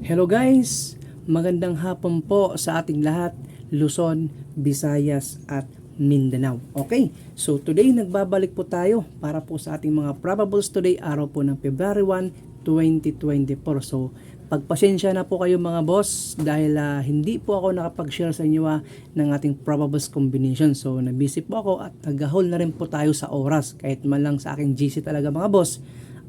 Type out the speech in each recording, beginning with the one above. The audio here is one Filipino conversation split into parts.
Hello guys! Magandang hapon po sa ating lahat, Luzon, Visayas at Mindanao. Okay, so today nagbabalik po tayo para po sa ating mga probables today, araw po ng February 1, 2024. So, pagpasensya na po kayo mga boss dahil ah, hindi po ako nakapag-share sa inyo ah, ng ating probables combination. So, nabisi po ako at nag-hold na rin po tayo sa oras kahit man lang sa aking GC talaga mga boss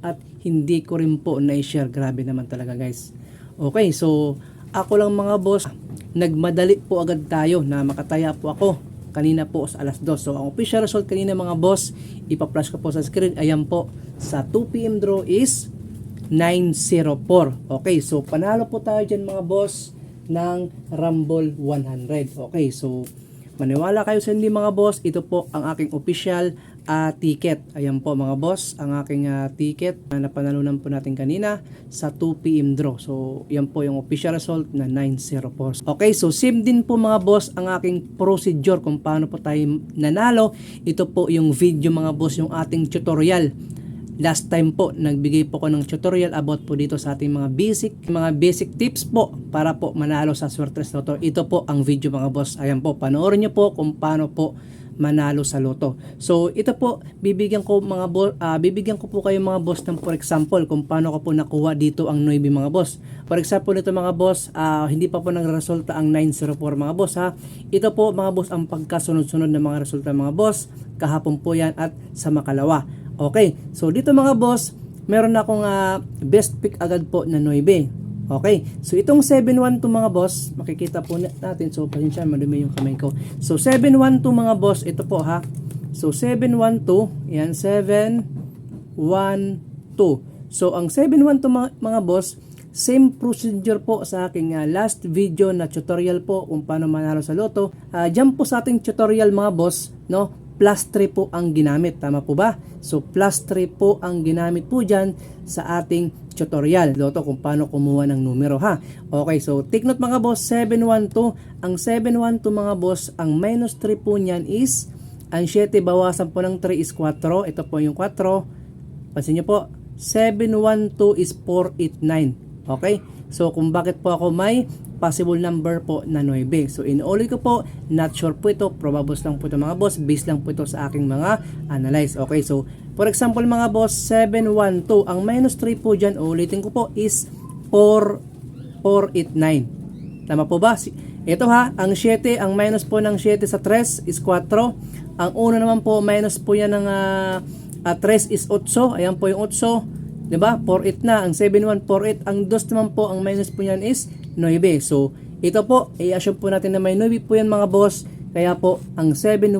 at hindi ko rin po na-share. Grabe naman talaga guys. Okay, so ako lang mga boss, nagmadali po agad tayo na makataya po ako kanina po sa alas 2. So ang official result kanina mga boss, ipa-flash ko po sa screen. Ayan po, sa 2pm draw is 904. Okay, so panalo po tayo dyan mga boss ng Rumble 100. Okay, so maniwala kayo sa hindi mga boss, ito po ang aking official ah, ticket. Ayan po mga boss, ang aking ah, ticket na napanalunan po natin kanina sa 2pm draw. So, yan po yung official result na 904. Okay, so same din po mga boss ang aking procedure kung paano po tayo nanalo. Ito po yung video mga boss, yung ating tutorial. Last time po, nagbigay po ko ng tutorial about po dito sa ating mga basic, mga basic tips po para po manalo sa Swertres Lotto. Ito po ang video mga boss. Ayan po, panoorin nyo po kung paano po manalo sa loto. So ito po bibigyan ko mga bo- ah, bibigyan ko po kayo mga boss ng for example kung paano ko po nakuha dito ang 9 mga boss. For example nito mga boss, ah, hindi pa po nagresulta ang 904 mga boss ha. Ito po mga boss ang pagkasunod-sunod ng mga resulta mga boss. Kahapon po yan at sa makalawa. Okay, so dito mga boss, meron akong ah, best pick agad po na 9. Okay, so itong 712 mga boss, makikita po na- natin. So, pasensya, madumi yung kamay ko. So, 712 mga boss, ito po ha. So, 712, yan, 712. So, ang 712 mga, mga boss, same procedure po sa aking ah, last video na tutorial po kung paano manalo sa loto. Ah, Diyan po sa ating tutorial mga boss, no? Plus 3 po ang ginamit. Tama po ba? So, plus 3 po ang ginamit po dyan sa ating tutorial. Loto kung paano kumuha ng numero ha. Okay, so take note mga boss, 712. Ang 712 mga boss, ang minus 3 po niyan is, ang 7 bawasan po ng 3 is 4. Ito po yung 4. Pansin nyo po, 712 is 489. Okay? So, kung bakit po ako may possible number po na 9. So, inuulit ko po, not sure po ito, probables lang po ito mga boss, based lang po ito sa aking mga analyze. Okay, so, for example mga boss, 712, ang minus 3 po dyan, ulitin ko po, is 4, 489. Tama po ba? Ito ha, ang 7, ang minus po ng 7 sa 3 is 4. Ang una naman po, minus po yan ng ah, ah, 3 is 8. Ayan po yung 8. 'di ba? 48 na ang 7148 ang dos naman po ang minus po niyan is 9. So ito po i-assume po natin na may 9 po yan mga boss. Kaya po ang 712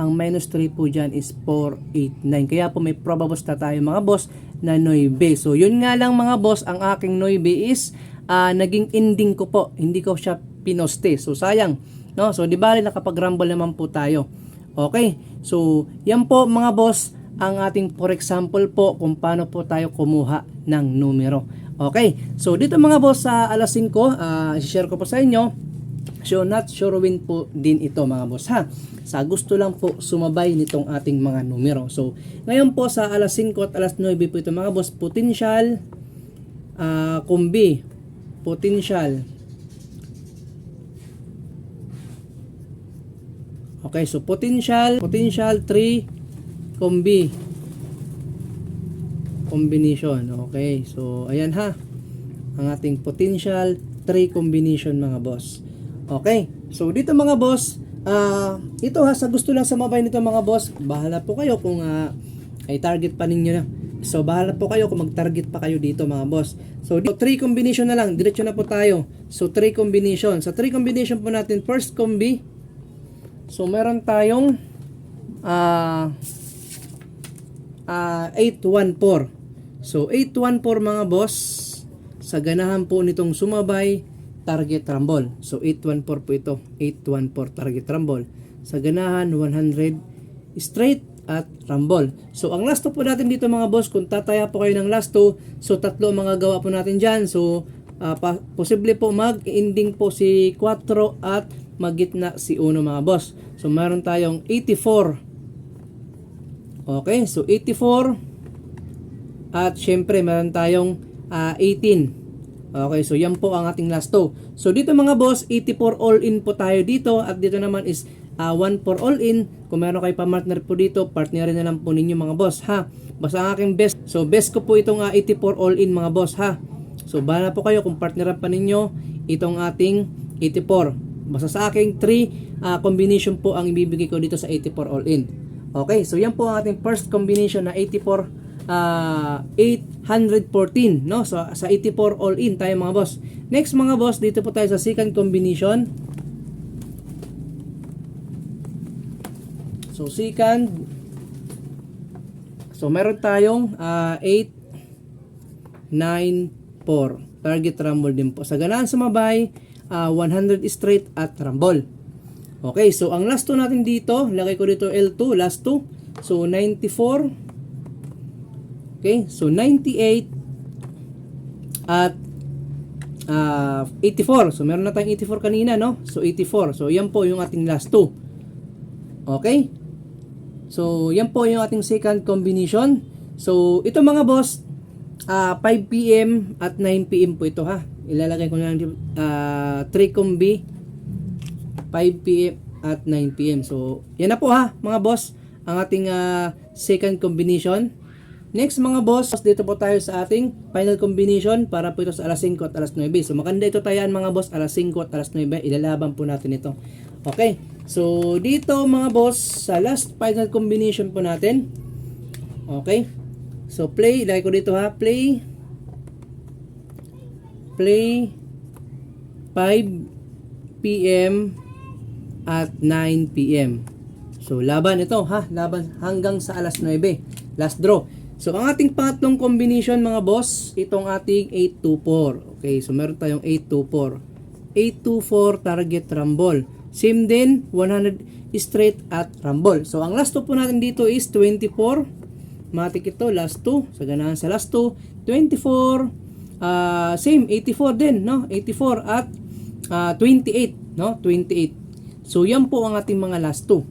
ang minus 3 po diyan is 489. Kaya po may probables na tayo mga boss na 9. So yun nga lang mga boss ang aking 9 is ah, naging ending ko po. Hindi ko siya pinoste. So sayang. No? So di bali nakapag-rumble naman po tayo. Okay. So yan po mga boss ang ating for example po kung paano po tayo kumuha ng numero. Okay, so dito mga boss sa alas 5, uh, share ko po sa inyo. So not sure win po din ito mga boss ha. Sa gusto lang po sumabay nitong ating mga numero. So ngayon po sa alas 5 at alas 9 po ito mga boss, potential, uh, kumbi, potential, Okay, so potential, potential 3 combi combination. Okay, so ayan ha. Ang ating potential 3 combination mga boss. Okay, so dito mga boss, ah ito ha, sa gusto lang sumabay nito mga boss, bahala po kayo kung ah, ay target pa ninyo na. So bahala po kayo kung mag-target pa kayo dito mga boss. So dito 3 combination na lang, diretso na po tayo. So 3 combination. Sa 3 combination po natin, first combi, So meron tayong ah ah 814. So 814 mga boss sa ganahan po nitong sumabay target rumble. So 814 po ito. 814 target rumble. Sa ganahan 100 straight at rumble. So ang last two po natin dito mga boss, kung tataya po kayo ng last two, so tatlo mga gawa po natin dyan. So ah, pa- posible po mag-ending po si 4 at magitna si 1 mga boss. So meron tayong 84. Okay, so 84 at syempre meron tayong ah, 18. Okay, so yan po ang ating last two. So dito mga boss, 84 all in po tayo dito at dito naman is uh, 1 for all in. Kung meron kayo pa-partner po dito, partnerin na lang po ninyo mga boss ha. Basta ang aking best. So best ko po itong uh, 84 all in mga boss ha. So bahala po kayo kung partneran pa ninyo itong ating 84. Basta sa aking 3 uh, combination po ang ibibigay ko dito sa 84 all in. Okay, so yan po ang ating first combination na 84 uh, 814 no? So sa 84 all in tayo mga boss. Next mga boss dito po tayo sa second combination. So second. So meron tayong uh, 8 9 4 target rumble din po. Sa ganaan sumabay uh, 100 straight at rumble. Okay so ang last two natin dito lagay ko dito L2 last two. So 94 Okay? So 98 at uh, 84. So meron na tayong 84 kanina, no? So 84. So yan po yung ating last two. Okay? So yan po yung ating second combination. So ito mga boss, uh, 5 PM at 9 PM po ito ha. Ilalagay ko na lang uh, 3 combi 5 PM at 9 PM. So yan na po ha mga boss ang ating uh, second combination. Next mga boss, dito po tayo sa ating final combination para po ito sa alas 5 at alas 9. So maganda ito tayan mga boss, alas 5 at alas 9. Ilalaban po natin ito. Okay, so dito mga boss, sa last final combination po natin. Okay, so play, ilagay ko dito ha, play. Play 5 p.m. at 9 p.m. So laban ito ha, laban hanggang sa alas 9. Last draw. So, ang ating pangatlong combination mga boss, itong ating 824. Okay, so meron tayong 824. 824 target rumble. Same din, 100 straight at rumble. So, ang last two po natin dito is 24. Matik ito, last two. Sa ganahan sa last two, 24. Uh, same, 84 din, no? 84 at uh, 28, no? 28. So, yan po ang ating mga last two.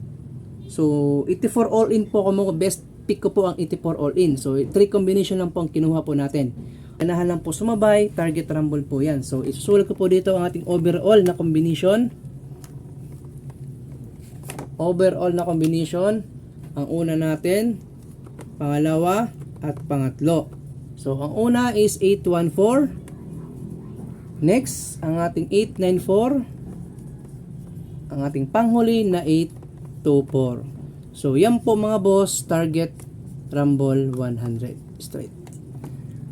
So, 84 all in po ako best pick ko po ang 84 all in. So, 3 combination lang po ang kinuha po natin. Anahan lang po sumabay, target rumble po yan. So, isusulat ko po dito ang ating overall na combination. Overall na combination. Ang una natin, pangalawa, at pangatlo. So, ang una is 814. Next, ang ating 894. Ang ating panghuli na 824. So, yan po mga boss, target rumble 100 straight.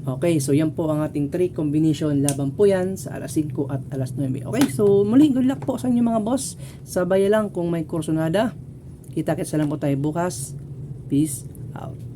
Okay, so yan po ang ating 3 combination. Laban po yan sa alas 5 at alas 9. Okay, so muli, good luck po sa inyo mga boss. Sabay lang kung may kursonada. Kita-kits lang po tayo bukas. Peace out.